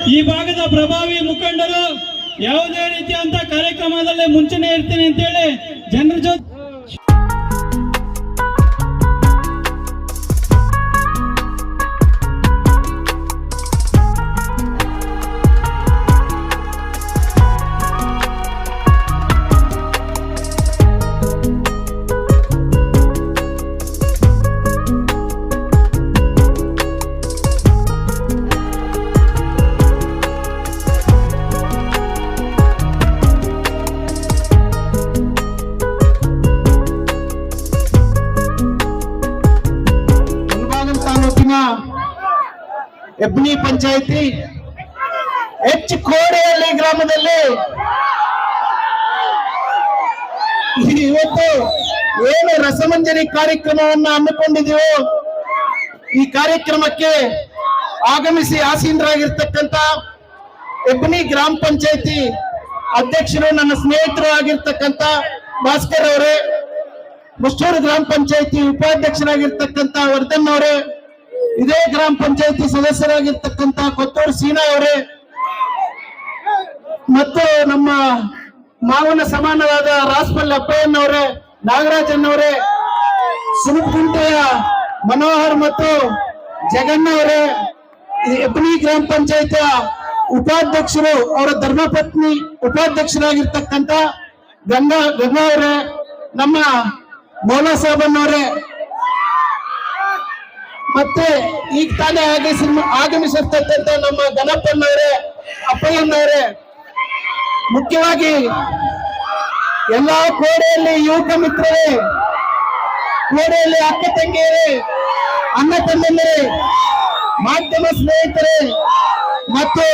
ಈ ಭಾಗದ ಪ್ರಭಾವಿ ಮುಖಂಡರು ಯಾವುದೇ ರೀತಿಯಂತ ಕಾರ್ಯಕ್ರಮದಲ್ಲಿ ಮುಂಚೆನೆ ಇರ್ತೀನಿ ಅಂತೇಳಿ ಜನರ ಜೊತೆ ಹೆಬ್ನಿ ಪಂಚಾಯಿತಿ ಎಚ್ ಕೋಡೆಯಲ್ಲಿ ಗ್ರಾಮದಲ್ಲಿ ಇವತ್ತು ಏನು ರಸಮಂಜರಿ ಕಾರ್ಯಕ್ರಮವನ್ನ ಹಮ್ಮಿಕೊಂಡಿದೆಯೋ ಈ ಕಾರ್ಯಕ್ರಮಕ್ಕೆ ಆಗಮಿಸಿ ಆಸೀನರಾಗಿರ್ತಕ್ಕಂಥ ಹೆಬ್ನಿ ಗ್ರಾಮ ಪಂಚಾಯಿತಿ ಅಧ್ಯಕ್ಷರು, ನನ್ನ ಸ್ನೇಹಿತರು ಆಗಿರ್ತಕ್ಕಂಥ ಭಾಸ್ಕರ್ ಅವರೇ ಮುಷ್ಟೂರು ಗ್ರಾಮ ಪಂಚಾಯಿತಿ ಉಪಾಧ್ಯಕ್ಷರಾಗಿರ್ತಕ್ಕಂಥ ವರ್ಧನ್ ಅವರೇ ಇದೇ ಗ್ರಾಮ ಪಂಚಾಯತಿ ಸದಸ್ಯರಾಗಿರ್ತಕ್ಕಂತ ಕೊತ್ತೂರು ಸೀನಾ ಅವರೇ ಮತ್ತು ನಮ್ಮ ಮಾವನ ಸಮಾನರಾದ ರಾಸ್ಪಲ್ ಅಪ್ಪಯ್ಯನವರೇ ನಾಗರಾಜನ್ ಅವರೇ ಸುನಕುಂಟೆಯ ಮನೋಹರ್ ಮತ್ತು ಜಗಣ್ಣ ಅವರೇ, ಈ ಹೆಬ್ನಿ ಗ್ರಾಮ ಪಂಚಾಯತಿಯ ಉಪಾಧ್ಯಕ್ಷರು, ಅವರ ಧರ್ಮಪತ್ನಿ ಉಪಾಧ್ಯಕ್ಷರಾಗಿರ್ತಕ್ಕಂಥ ಗಂಗಾ ಗಂಗಾ ಅವರೇ, ನಮ್ಮ ಮೌಲಾ ಸಾಹಬನ್ನವರೇ ಮತ್ತೆ ಈಗ ತಾನೇ ಆಗಮಿಸಿ ಆಗಮಿಸಿರ್ತಕ್ಕಂಥ ನಮ್ಮ ಗಣಪನವರೇ ಅಪ್ಪಯ್ಯನವರೇ ಮುಖ್ಯವಾಗಿ ಎಲ್ಲಾ ಕೋಡೆಯಲ್ಲಿ ಯುವಕ ಮಿತ್ರರೇ ಕೋಡೆಯಲ್ಲಿ ಅಕ್ಕ ತಂಗಿಯರೇ, ಅಣ್ಣ ತಂದೆಯರೇ ಮಾಧ್ಯಮ ಸ್ನೇಹಿತರೇ, ಮತ್ತು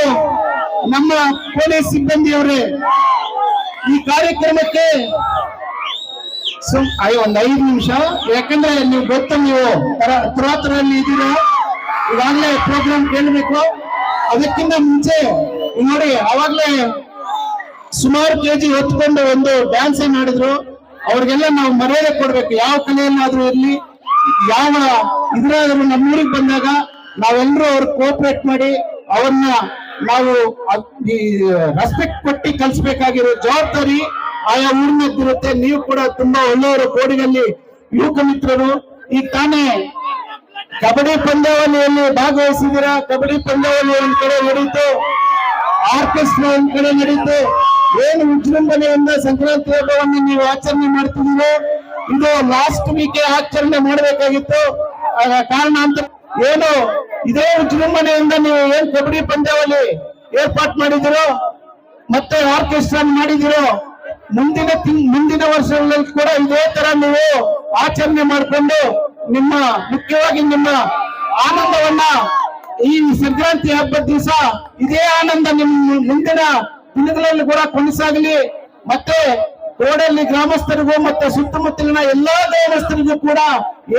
ನಮ್ಮ ಪೊಲೀಸ್ ಸಿಬ್ಬಂದಿಯವರೇ, ಈ ಕಾರ್ಯಕ್ರಮಕ್ಕೆ ಸುಮ್, ಐ, ಒಂದ್ ಐದು ನಿಮಿಷ. ಯಾಕಂದ್ರೆ ನೀವು ಗೊತ್ತ ನೀವು ಪುರಾತನಲ್ಲಿ ಇದ್ದೀರಾ? ಈಗಾಗಲೇ ಪ್ರೋಗ್ರಾಮ್ ಕೇಳಬೇಕು. ಅದಕ್ಕಿಂತ ಮುಂಚೆ, ನೋಡಿ ಅವಾಗ್ಲೇ ಸುಮಾರು ಕೆಜಿ ಹೊತ್ಕೊಂಡು ಒಂದು ಡ್ಯಾನ್ಸ್ ಏನ್ ಮಾಡಿದ್ರು. ಅವ್ರಿಗೆಲ್ಲ ನಾವು ಮರ್ಯಾದೆ ಕೊಡ್ಬೇಕು. ಯಾವ ಕಲೆಯಲ್ಲಾದ್ರೂ ಇರ್ಲಿ, ಯಾವ ಇದ್ರಾದ್ರೂ ನಮ್ಮೂರಿಗೆ ಬಂದಾಗ ನಾವೆಲ್ಲರೂ ಅವ್ರ ಕೋಆಪರೇಟ್ ಮಾಡಿ ಅವ್ರನ್ನ ನಾವು ರೆಸ್ಪೆಕ್ಟ್ ಕೊಟ್ಟು ಕಲಿಸ್ಬೇಕಾಗಿರೋ ಜವಾಬ್ದಾರಿ ಆಯಾ ಊರಿನದ್ದಿರುತ್ತೆ ನೀವು ಕೂಡ ತುಂಬಾ ಒಳ್ಳೆಯವರು ಕೋಡಿನಲ್ಲಿ ಯುವಕ ಮಿತ್ರರು. ಈಗ ತಾನೇ ಕಬಡ್ಡಿ ಪಂದ್ಯಾವಳಿಯಲ್ಲಿ ಭಾಗವಹಿಸಿದಿರಾ ಕಬಡ್ಡಿ ಪಂದ್ಯಾವಳಿ ಒಂದ್ ಕಡೆ ನಡೀತು ಆರ್ಕೆಸ್ಟ್ರಾ ಒಂದ್ ಕಡೆ ನಡೀತು ಏನು ವಿಜೃಂಭಣೆಯಿಂದ ಸಂಕ್ರಾಂತಿ ಹಬ್ಬವನ್ನು ನೀವು ಆಚರಣೆ ಮಾಡ್ತಿದ್ದೀರೋ? ಇದು ಲಾಸ್ಟ್ ವೀಕ್ ಆಚರಣೆ ಮಾಡಬೇಕಾಗಿತ್ತು. ಕಾರಣ ಅಂತ ಏನು? ಇದೇ ವಿಜೃಂಭಣೆಯಿಂದ ನೀವು ಏನ್ ಕಬಡ್ಡಿ ಪಂದ್ಯಾವಳಿ ಏರ್ಪಾಟ್ ಮಾಡಿದಿರೋ ಮತ್ತೆ ಆರ್ಕೆಸ್ಟ್ರಾ ಮಾಡಿದಿರೋ ಮುಂದಿನ ಮುಂದಿನ ವರ್ಷಗಳಲ್ಲಿ ಕೂಡ ಇದೇ ತರ ನೀವು ಆಚರಣೆ ಮಾಡಿಕೊಂಡು ನಿಮ್ಮ, ಮುಖ್ಯವಾಗಿ ನಿಮ್ಮ ಆನಂದವನ್ನ ಈ ಸಂಕ್ರಾಂತಿ ಹಬ್ಬದ ದಿವಸ ಇದೇ ಆನಂದ ನಿಮ್ಮ ಮುಂದಿನ ದಿನಗಳಲ್ಲಿ ಕೂಡ ಕೊನಸಾಗಲಿ. ಮತ್ತೆ ಕೋಡಲ್ಲಿ ಗ್ರಾಮಸ್ಥರಿಗೂ ಮತ್ತೆ ಸುತ್ತಮುತ್ತಲಿನ ಎಲ್ಲಾ ಗ್ರಾಮಸ್ಥರಿಗೂ ಕೂಡ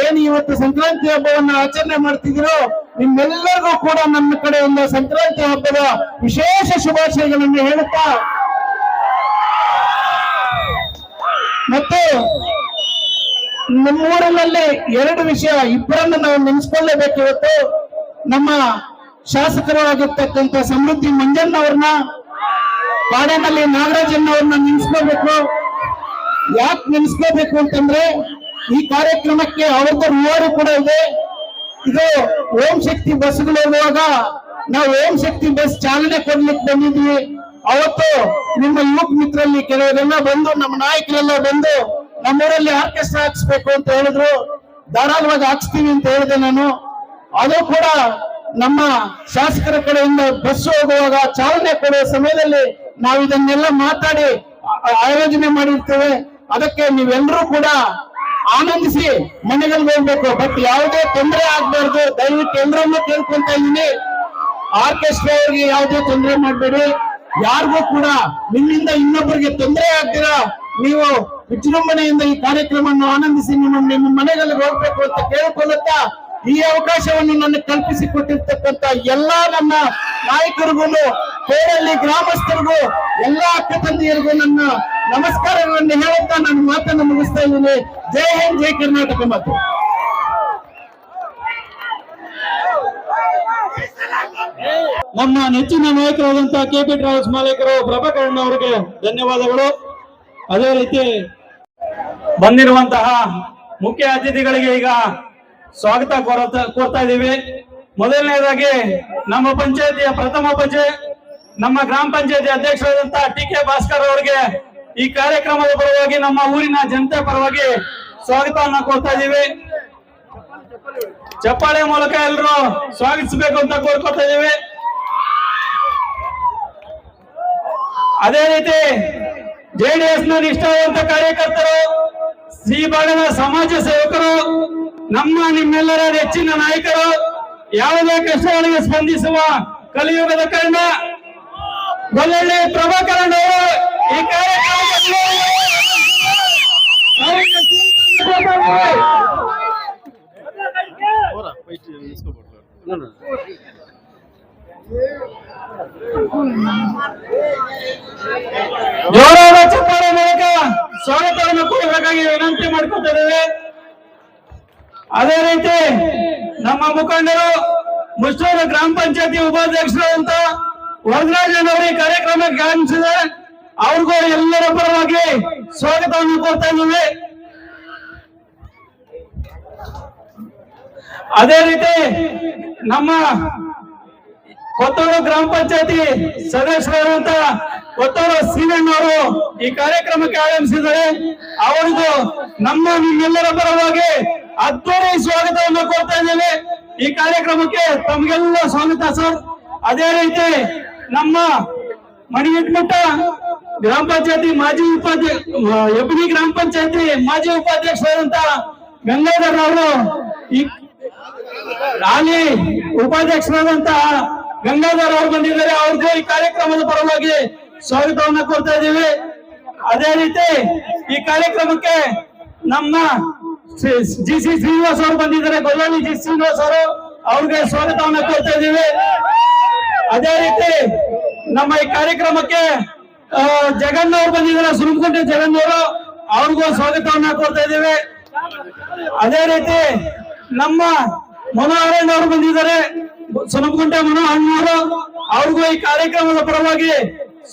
ಏನು ಇವತ್ತು ಸಂಕ್ರಾಂತಿ ಹಬ್ಬವನ್ನ ಆಚರಣೆ ಮಾಡ್ತಿದ್ದೀರೋ ನಿಮ್ಮೆಲ್ಲರಿಗೂ ಕೂಡ ನನ್ನ ಕಡೆಯಿಂದ ಸಂಕ್ರಾಂತಿ ಹಬ್ಬದ ವಿಶೇಷ ಶುಭಾಶಯಗಳನ್ನು ಹೇಳುತ್ತಾ ಮತ್ತು ನಮ್ಮೂರಿನಲ್ಲಿ ಎರಡು ವಿಷಯ ಇಬ್ಬರನ್ನು ನಾವು ನೆನೆಸ್ಕೊಳ್ಳೇಬೇಕು ಇವತ್ತು. ನಮ್ಮ ಶಾಸಕರಾಗಿರ್ತಕ್ಕಂಥ ಸಮೃದ್ಧಿ ಮಂಜಣ್ಣ ಅವ್ರನ್ನ ಕಾಡಿನಲ್ಲಿ ನಾಗರಾಜನ್ ಅವ್ರನ್ನ ನೆನೆಸ್ಕೋಬೇಕು ಯಾಕೆ ನೆನೆಸ್ಕೋಬೇಕು ಅಂತಂದ್ರೆ, ಈ ಕಾರ್ಯಕ್ರಮಕ್ಕೆ ಅವ್ರದ್ದು ರಿವಾರ್ಡ್ ಕೂಡ ಇದೆ. ಇದು ಓಂ ಶಕ್ತಿ ಬಸ್ಗಳು ಹೋಗುವಾಗ ನಾವು ಓಂ ಶಕ್ತಿ ಬಸ್ ಚಾಲನೆ ಕೊಡ್ಲಿಕ್ಕೆ ಬಂದಿದ್ವಿ. ಅವತ್ತು ನಿಮ್ಮ ಯುವಕ ಮಿತ್ರರಲ್ಲಿ ಕೆಲವರೆಲ್ಲ ಬಂದು, ನಮ್ಮ ನಾಯಕರೆಲ್ಲ ಬಂದು ನಮ್ಮೂರಲ್ಲಿ ಆರ್ಕೆಸ್ಟ್ರಾ ಹಾಕ್ಸ್ಬೇಕು ಅಂತ ಹೇಳಿದ್ರು. ಧಾರಾಳವಾಗಿ ಹಾಕ್ಸ್ತೀವಿ ಅಂತ ಹೇಳಿದೆ ನಾನು. ಅದು ಕೂಡ ನಮ್ಮ ಶಾಸಕರ ಕಡೆಯಿಂದ ಬಸ್ ಹೋಗುವಾಗ ಚಾಲನೆ ಕೊಡುವ ಸಮಯದಲ್ಲಿ ನಾವು ಇದನ್ನೆಲ್ಲ ಮಾತಾಡಿ ಆಯೋಜನೆ ಮಾಡಿರ್ತೇವೆ. ಅದಕ್ಕೆ ನೀವೆಲ್ಲರೂ ಕೂಡ ಆನಂದಿಸಿ ಮನೆಗಳಿಗೆ ಹೋಗ್ಬೇಕು. ಬಟ್ ಯಾವುದೇ ತೊಂದರೆ ಆಗ್ಬಾರ್ದು. ದಯವಿಟ್ಟು ಎಲ್ಲರನ್ನೂ ಕೇಳ್ಕೊಂತ ಇದ್ದೀನಿ. ಆರ್ಕೆಸ್ಟ್ರಾ ಅವ್ರಿಗೆ ಯಾವುದೇ ತೊಂದರೆ ಮಾಡಬೇಡಿ. ಯಾರಿಗೂ ಕೂಡ ನಿಮ್ಮಿಂದ ಇನ್ನೊಬ್ಬರಿಗೆ ತೊಂದರೆ ಆಗ್ತೀರಾ ನೀವು ವಿಜೃಂಭಣೆಯಿಂದ ಈ ಕಾರ್ಯಕ್ರಮವನ್ನು ಆನಂದಿಸಿ ನಿಮ್ಮ ನಿಮ್ಮ ಮನೆಗಳಲ್ಲಿ ಹೋಗ್ಬೇಕು ಅಂತ ಕೇಳಿಕೊಳ್ಳುತ್ತಾ ಈ ಅವಕಾಶವನ್ನು ನನಗೆ ಕಲ್ಪಿಸಿ ಕೊಟ್ಟಿರ್ತಕ್ಕಂತ ಎಲ್ಲಾ ನನ್ನ ನಾಯಕರಿಗೂ ಕೋಡಳ್ಳಿ ಗ್ರಾಮಸ್ಥರಿಗೂ, ಎಲ್ಲಾ ಅಕ್ಕ ತಂದೆಯರಿಗೂ ನನ್ನ ನಮಸ್ಕಾರಗಳನ್ನು ಹೇಳುತ್ತಾ ನನ್ನ ಮಾತನ್ನು ಮುಗಿಸ್ತಾ ಇದ್ದೀನಿ. ಜೈ ಹಿಂದ್, ಜೈ ಕರ್ನಾಟಕ ಮತ್ತು ನಮ್ಮ ನೆಚ್ಚಿನ ನಾಯಕರಾದಂತಹ ಕೆ ಪಿ ಟ್ರಾವೆಲ್ಸ್ ಮಾಲೀಕರು ಪ್ರಭಾಕರಣ್ಣ ಅವರಿಗೆ ಧನ್ಯವಾದಗಳು. ಅದೇ ರೀತಿ ಬಂದಿರುವಂತಹ ಮುಖ್ಯ ಅತಿಥಿಗಳಿಗೆ ಈಗ ಸ್ವಾಗತ ಕೋರತ ಇದ್ದೀವಿ. ಮೊದಲನೇದಾಗಿ ನಮ್ಮ ಪಂಚಾಯತಿಯ ಪ್ರಥಮ ಪಂಚಾಯತ್ ನಮ್ಮ ಗ್ರಾಮ ಪಂಚಾಯತಿ ಅಧ್ಯಕ್ಷರಾದಂತಹ ಟಿ ಕೆ ಭಾಸ್ಕರ್ ಅವರಿಗೆ ಈ ಕಾರ್ಯಕ್ರಮದ ಪರವಾಗಿ ನಮ್ಮ ಊರಿನ ಜನತೆ ಪರವಾಗಿ ಸ್ವಾಗತವನ್ನ ಕೋರ್ತಾ ಇದ್ದೀವಿ. ಚಪ್ಪಾಳೆ ಮೂಲಕ ಎಲ್ಲರೂ ಸ್ವಾಗತಿಸಬೇಕು ಅಂತ ಕೋರ್ಕೋತಾ ಇದ್ದೀವಿ. ಅದೇ ರೀತಿ ಜೆಡಿಎಸ್ನ ನಿಷ್ಠಾವಂತ ಕಾರ್ಯಕರ್ತರು ಶ್ರೀ ಬಾಳನ ಸಮಾಜ ಸೇವಕರು ನಮ್ಮ ನಿಮ್ಮೆಲ್ಲರ ನೆಚ್ಚಿನ ನಾಯಕರು ಯಾವುದೇ ಕಷ್ಟಗಳಿಗೆ ಸ್ಪಂದಿಸುವ ಕಲಿಯುಗದ ಕರ್ಣ ಗೊಲ್ಲಳ್ಳಿ ಪ್ರಭಾಕರನ್ ಅವರು ಈ ಕಾರ್ಯಕ್ರಮದಲ್ಲಿ ಜೋರಾದ ಚಪ್ಪಾಳೆ ಮೂಲಕ ಸ್ವಾಗತವನ್ನು ಕೊಡಬೇಕಾಗಿ ವಿನಂತಿ ಮಾಡ್ಕೊತಾ ಇದ್ದೇವೆ ಅದೇ ರೀತಿ ನಮ್ಮ ಮುಖಂಡರು ಮುಷ್ಟೂರು ಗ್ರಾಮ ಪಂಚಾಯತಿ ಉಪಾಧ್ಯಕ್ಷರಾದಂತ ವರದರಾಜನ್ ಅವರು ಈ ಕಾರ್ಯಕ್ರಮಕ್ಕೆ ಆಗಮಿಸಿದೆ ಅವ್ರಿಗೂ ಎಲ್ಲರ ಪರವಾಗಿ ಸ್ವಾಗತವನ್ನು ಕೋರ್ತಾ ಇದ್ದೇವೆ. ಅದೇ ರೀತಿ ನಮ್ಮ ಕೊತ್ತೂರು ಗ್ರಾಮ ಪಂಚಾಯತಿ ಸದಸ್ಯರಾದಂತ ಕೊತ್ತೂರು ಅವರು ಈ ಕಾರ್ಯಕ್ರಮಕ್ಕೆ ಆಗಮಿಸಿದ್ದಾರೆ. ಅವರಿಗೂ ನಮ್ಮ ನಿಮ್ಮೆಲ್ಲರ ಪರವಾಗಿ ಅದ್ದೂರಿ ಸ್ವಾಗತವನ್ನು ಕೊಡ್ತಾ ಇದ್ದೇವೆ ಈ ಕಾರ್ಯಕ್ರಮಕ್ಕೆ ತಮಗೆಲ್ಲ ಸ್ವಾಗತ ಸರ್. ಅದೇ ರೀತಿ ನಮ್ಮ ಮಣಿಗಿಟ್ಮಠ ಗ್ರಾಮ ಪಂಚಾಯತಿ ಮಾಜಿ ಉಪಾಧ್ಯಕ್ಷ ಎಬ್ನಿ ಗ್ರಾಮ ಪಂಚಾಯತಿ ಮಾಜಿ ಉಪಾಧ್ಯಕ್ಷರಾದಂತ ಗಂಗಾಧರ್ ಅವರು ಈ ಹಾಲಿ ಉಪಾಧ್ಯಕ್ಷರಾದಂತಹ ಗಂಗಾಧರ್ ಅವರು ಬಂದಿದ್ದಾರೆ, ಅವ್ರಿಗೂ ಈ ಕಾರ್ಯಕ್ರಮದ ಪರವಾಗಿ ಸ್ವಾಗತವನ್ನ ಕೊಡ್ತಾ ಇದ್ದೀವಿ. ಅದೇ ರೀತಿ ಈ ಕಾರ್ಯಕ್ರಮಕ್ಕೆ ನಮ್ಮ ಜಿ ಸಿ ಶ್ರೀನಿವಾಸ್ ಅವರು ಬಂದಿದ್ದಾರೆ ಗೊಲ್ಲಳ್ಳಿ ಜಿ ಶ್ರೀನಿವಾಸ್ ಅವರು ಅವ್ರಿಗೆ ಸ್ವಾಗತವನ್ನ ಕೊಡ್ತಾ ಇದ್ದೀವಿ. ಅದೇ ರೀತಿ ನಮ್ಮ ಈ ಕಾರ್ಯಕ್ರಮಕ್ಕೆ ಜಗನ್ ಅವರು ಬಂದಿದ್ದಾರೆ ಸುರಮಕುಂಟೆ ಜಗನ್ ಅವರು ಅವ್ರಿಗೂ ಸ್ವಾಗತವನ್ನ ಕೊಡ್ತಾ ಇದ್ದೀವಿ. ಅದೇ ರೀತಿ ನಮ್ಮ ಮನೋಹರಣ್ಣ ಅವರು ಬಂದಿದ್ದಾರೆ. ಸುನಮಗುಂಟೆ ಮನೋಹರಣ್ಣವರು ಅವ್ರಿಗೂ ಈ ಕಾರ್ಯಕ್ರಮದ ಪರವಾಗಿ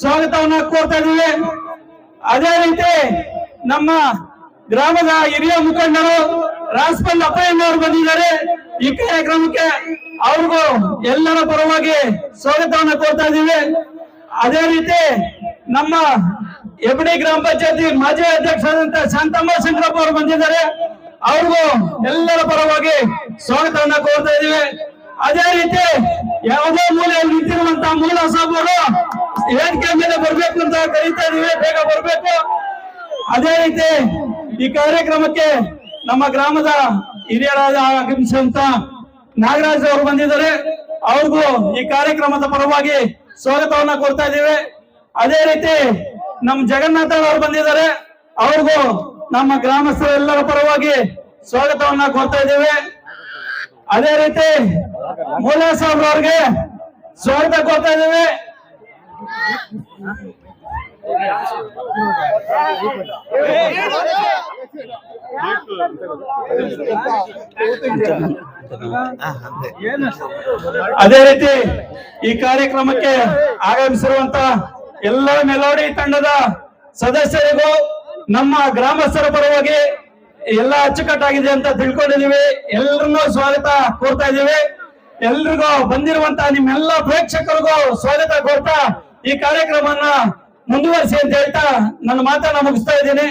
ಸ್ವಾಗತವನ್ನ ಕೋರ್ತಾ ಇದ್ದೇವೆ. ಅದೇ ರೀತಿ ನಮ್ಮ ಗ್ರಾಮದ ಹಿರಿಯ ಮುಖಂಡರು ರಾಜ್ಪಾಲ್ ಅಪ್ಪಯ್ಯನವರು ಬಂದಿದ್ದಾರೆ. ಈ ಕಾರ್ಯಕ್ರಮಕ್ಕೆ ಅವ್ರಿಗೂ ಎಲ್ಲರ ಪರವಾಗಿ ಸ್ವಾಗತವನ್ನ ಕೋರ್ತಾ ಇದ್ದೀವಿ. ಅದೇ ರೀತಿ ನಮ್ಮ ಎಬಡಿ ಗ್ರಾಮ ಪಂಚಾಯತಿ ಮಾಜಿ ಅಧ್ಯಕ್ಷರಾದಂತ ಶಾಂತಮ್ಮ ಶಂಕರಪ್ಪ ಅವರು ಬಂದಿದ್ದಾರೆ. ಅವ್ರಿಗೂ ಎಲ್ಲರ ಪರವಾಗಿ ಸ್ವಾಗತವನ್ನ ಕೋರ್ತಾ ಇದೀವಿ ಅದೇ ರೀತಿ ಯಾವುದೇ ಮೂಲೆಯಲ್ಲಿ ನಿಂತಿರುವಂತಹ ಮೂಲ ಸಾಬರು ವೇದಿಕೆ ಮೇಲೆ ಬರ್ಬೇಕು ಅಂತ ಕರೀತಾ ಇದೀವಿ ಬೇಗ ಬರ್ಬೇಕು. ಅದೇ ರೀತಿ ಈ ಕಾರ್ಯಕ್ರಮಕ್ಕೆ ನಮ್ಮ ಗ್ರಾಮದ ಹಿರಿಯರಾದ ಆಗಮಿಸಿದಂತ ನಾಗರಾಜ್ ಅವರು ಬಂದಿದ್ದಾರೆ. ಅವ್ರಿಗೂ ಈ ಕಾರ್ಯಕ್ರಮದ ಪರವಾಗಿ ಸ್ವಾಗತವನ್ನ ಕೊಡ್ತಾ ಇದ್ದೀವಿ. ಅದೇ ರೀತಿ ನಮ್ಮ ಜಗನ್ನಾಥ ಅವರು ಬಂದಿದ್ದಾರೆ. ಅವ್ರಿಗೂ ನಮ್ಮ ಗ್ರಾಮಸ್ಥರೆಲ್ಲರ ಪರವಾಗಿ ಸ್ವಾಗತವನ್ನ ಕೊಡ್ತಾ ಇದ್ದೀವಿ. ಅದೇ ರೀತಿ ಮೋಲಾ ಸಾಹೇಬ್ರ ಅವ್ರಿಗೆ ಸ್ವಾಗತ ಕೊಡ್ತಾ ಇದ್ದೀವಿ. ಅದೇ ರೀತಿ ಈ ಕಾರ್ಯಕ್ರಮಕ್ಕೆ ಆಗಮಿಸಿರುವಂತ ಎಲ್ಲ ಮೆಲೋಡಿ ತಂಡದ ಸದಸ್ಯರಿಗೂ ನಮ್ಮ ಗ್ರಾಮಸ್ಥರ ಪರವಾಗಿ ಎಲ್ಲ ಅಚ್ಚುಕಟ್ಟಾಗಿದೆ ಅಂತ ತಿಳ್ಕೊಂಡಿದೀವಿ ಎಲ್ಲರನ್ನೂ ಸ್ವಾಗತ ಕೋರ್ತಾ ಇದೀವಿ ಎಲ್ರಿಗೂ ಬಂದಿರುವಂತ ನಿಮ್ಮೆಲ್ಲ ಪ್ರೇಕ್ಷಕರಿಗೂ ಸ್ವಾಗತ ಕೋರ್ತಾ ಈ ಕಾರ್ಯಕ್ರಮವನ್ನ ಮುಂದುವರಿಸಿ ಅಂತ ಹೇಳ್ತಾ ನನ್ನ ಮಾತನ್ನ ಮುಗಿಸ್ತಾ ಇದ್ದೀನಿ.